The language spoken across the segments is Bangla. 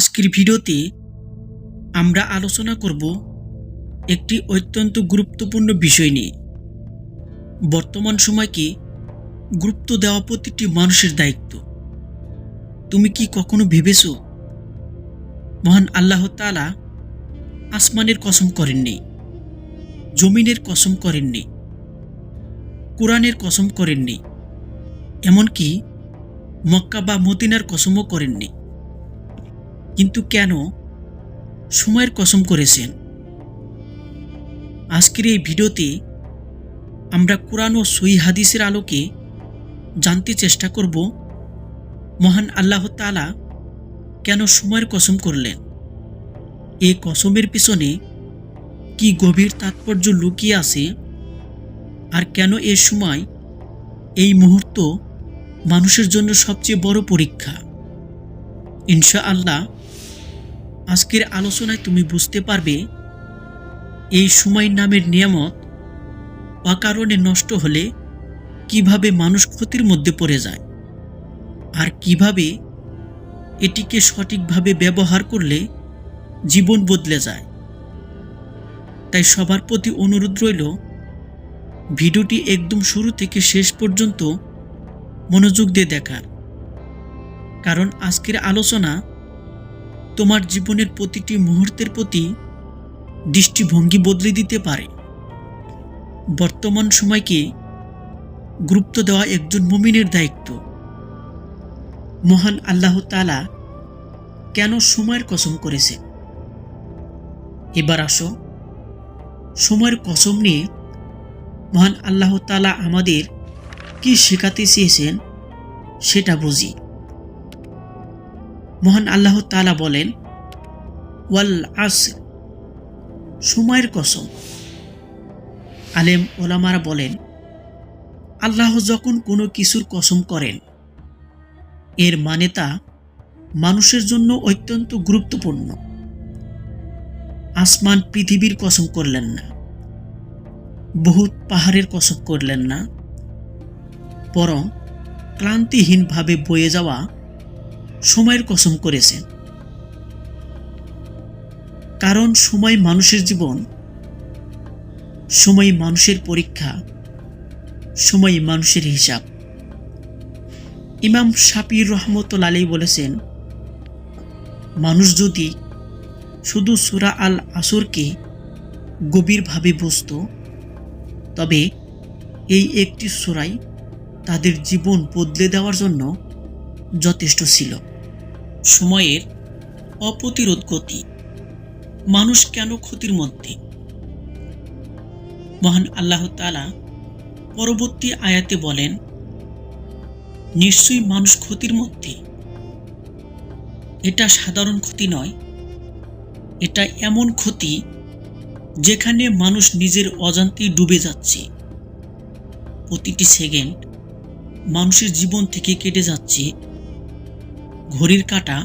আজকের ভিডিওতে আমরা আলোচনা করব একটি অত্যন্ত গুরুত্বপূর্ণ বিষয় নিয়ে। বর্তমান সময়কে গুরুত্ব দেওয়া প্রতিটি মানুষের দায়িত্ব। তুমি কি কখনো ভেবেছ, মহান আল্লাহ তাআলা আসমানের কসম করেননি, জমিনের কসম করেননি, কোরআনের কসম করেননি, এমনকি মক্কা বা মদিনার কসমও করেননি? কিন্তু কেন সময়ের কসম করেছেন? আজকের এই ভিডিওতে আমরা কোরআন ও সই হাদিসের আলোকে জানতে চেষ্টা করব, মহান আল্লাহ তাআলা কেন সময়ের কসম করলেন? এই কসমের পিছনে কি গভীর তাৎপর্য লুকিয়ে আছে? আর কেন এ সময় এই মুহূর্ত মানুষের জন্য সবচেয়ে বড় পরীক্ষা? ইনশা আল্লাহ আজকের আলোচনায় তুমি বুঝতে পারবে, এই সময় নামের নিয়ামত অকারণে নষ্ট হলে কীভাবে মানুষ ক্ষতির মধ্যে পড়ে যায় আর কীভাবে এটিকে সঠিকভাবে ব্যবহার করলে জীবন বদলে যায়। তাই সবার প্রতি অনুরোধ রইল, ভিডিওটি একদম শুরু থেকে শেষ পর্যন্ত মনোযোগ দিয়ে দেখার। কারণ আজকের আলোচনা তোমার জীবনের প্রতিটি মুহূর্তের প্রতি দৃষ্টিভঙ্গি বদলে দিতে পারে। বর্তমান সময়কে গুরুত্ব দেওয়া একজন মুমিনের দায়িত্ব। মহান আল্লাহ তালা কেন সময়ের কসম করেছে এবার আসো, সময়ের কসম নিয়ে মহান আল্লাহ তাআলা আমাদের কি শেখাতে চেয়েছেন সেটা বুঝি। মহান আল্লাহ তালা বলেন, ওয়াল আস, সময়ের কসম। আলেম ওলামারা বলেন, আল্লাহ যখন কোনো কিছুর কসম করেন, এর মানে তা মানুষের জন্য অত্যন্ত গুরুত্বপূর্ণ। আসমান পৃথিবীর কসম করলেন না, বহুত পাহাড়ের কসম করলেন না, বরং ক্লান্তিহীনভাবে বয়ে যাওয়া সময়ের কসম করেছেন। কারণ সময় মানুষের জীবন, সময় মানুষের পরীক্ষা, সময় মানুষের হিসাব। ইমাম শাপির রহমতুল আলী বলেছেন, মানুষ যদি শুধু সুরা আল আসরকে গভীরভাবে বুঝত, তবে এই একটি সুরাই তাদের জীবন বদলে দেওয়ার জন্য যথেষ্ট ছিল। সময়ের অপ্রতিরোধ গতি। মানুষ কেন ক্ষতির মধ্যে? মহান আল্লাহ তাআলা পরবর্তী আয়াতে বলেন, নিশ্চয়ই মানুষ ক্ষতির মধ্যে। এটা সাধারণ ক্ষতি নয়। এটা এমন ক্ষতি যেখানে মানুষ নিজের অজান্তেই ডুবে যাচ্ছে। প্রতিটি সেকেন্ড মানুষের জীবন থেকে কেটে যাচ্ছে। ঘড়ির কাঁটা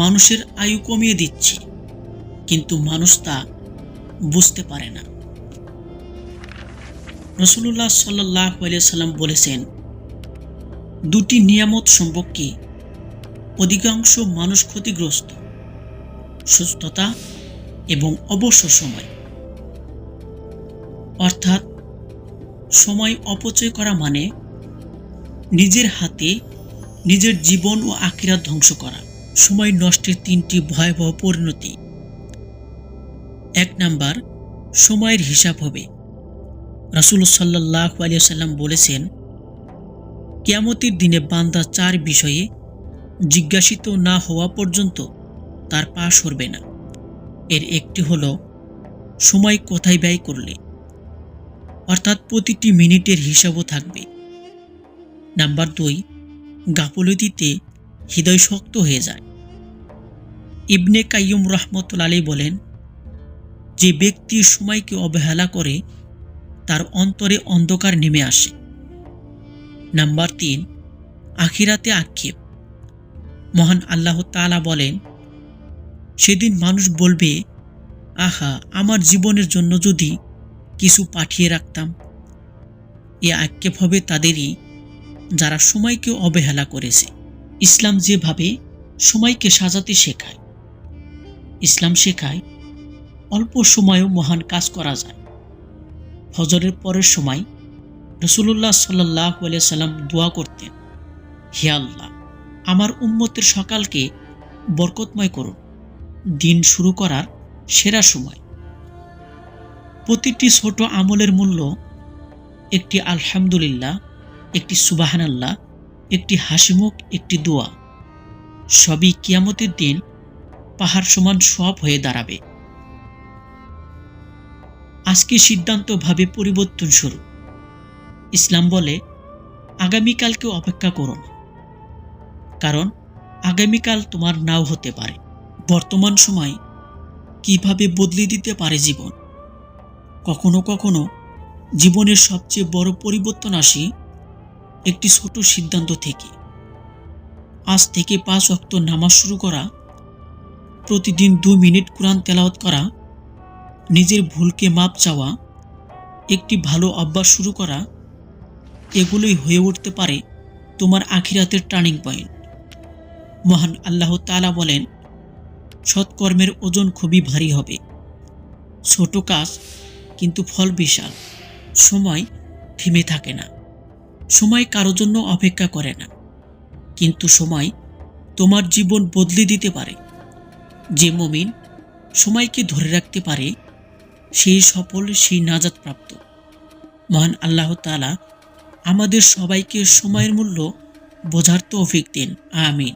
মানুষের আয়ু কমিয়ে দিচ্ছে, কিন্তু মানুষ তা বুঝতে পারে না। রসুল্লাহ সাল্লাহ সাল্লাম বলেছেন, দুটি নিয়ামত সম্পর্কে অধিকাংশ মানুষ ক্ষতিগ্রস্ত, সুস্থতা এবং অবসর সময়। অর্থাৎ সময় অপচয় করা মানে নিজের হাতে নিজের জীবন ও আখিরা ধ্বংস করা, সময় নষ্টের তিনটি ভয়াবহ পরিণতি। এক নাম্বার, সময়ের হিসাব হবে। রাসুল সাল্লাহ আলিয়াল্লাম বলেছেন, কেয়ামতির দিনে বান্দা চার বিষয়ে জিজ্ঞাসিত না হওয়া পর্যন্ত তার পা সরবে না। এর একটি হল, সময় কোথায় ব্যয় করলে? অর্থাৎ প্রতিটি মিনিটের হিসাবও থাকবে। নাম্বার দুই গাফলতিতে হৃদয় শক্ত হয়ে যায়। ইবনে কাইয়ুম রহমতুল আলী বলেন, যে ব্যক্তি সময়কে অবহেলা করে, তার অন্তরে অন্ধকার নেমে আসে। নাম্বার তিন, আখিরাতে আক্ষেপ। মহান আল্লাহ তাআলা বলেন, সেদিন মানুষ বলবে, আহা, আমার জীবনের জন্য যদি কিছু পাঠিয়ে রাখতাম, এ আক্ষেপ হবে তাদেরই যারা সময়কে অবহেলা করেছে। ইসলাম যেভাবে সময়কে সাজাতে শেখায়। ইসলাম শেখায় অল্প সময়েও মহান কাজ করা যায়। ফজরের পরের সময় রসুল্লাহ সাল্লাহ সাল্লাম দোয়া করতেন, হে আল্লাহ, আমার উম্মতের সকালকে বরকতময় করুন দিন শুরু করার সেরা সময়। প্রতিটি ছোট আমলের মূল্য একটি আলহামদুলিল্লাহ একটি সুবাহান আল্লাহ একটি হাসিমুখ, একটি দোয়া। সবই কিয়ামতের দিন পাহাড় সমান সব হয়ে দাঁড়াবে। আজকে সিদ্ধান্তভাবে পরিবর্তন শুরু ইসলাম বলে, আগামীকালকে অপেক্ষা করো না। কারণ, আগামীকাল তোমার নাও হতে পারে। বর্তমান সময় কীভাবে বদলে দিতে পারে জীবন? কখনো কখনো জীবনের সবচেয়ে বড় পরিবর্তন আসে একটি ছোট সিদ্ধান্ত থেকে। আজ থেকে পাঁচ অক্ত নামাজ শুরু করা, প্রতিদিন দু মিনিট কোরআন তেলাওয়াত করা, নিজের ভুলকে মাপ চাওয়া, একটি ভালো অভ্যাস শুরু করা, এগুলোই হয়ে উঠতে পারে তোমার আখিরাতের টার্নিং পয়েন্ট মহান আল্লাহ তালা বলেন, সৎকর্মের ওজন খুবই ভারী হবে। ছোট কাজ, কিন্তু ফল বিশাল। সময় থেমে থাকে না। সময় কারও জন্য অপেক্ষা করে না। কিন্তু সময় তোমার জীবন বদলে দিতে পারে। যে মমিন সময়কে ধরে রাখতে পারে, সেই সফল, সেই নাজাদ প্রাপ্ত মহান আল্লাহ তালা আমাদের সবাইকে সময়ের মূল্য বোঝার তো তৌফিক দিন। আমিন।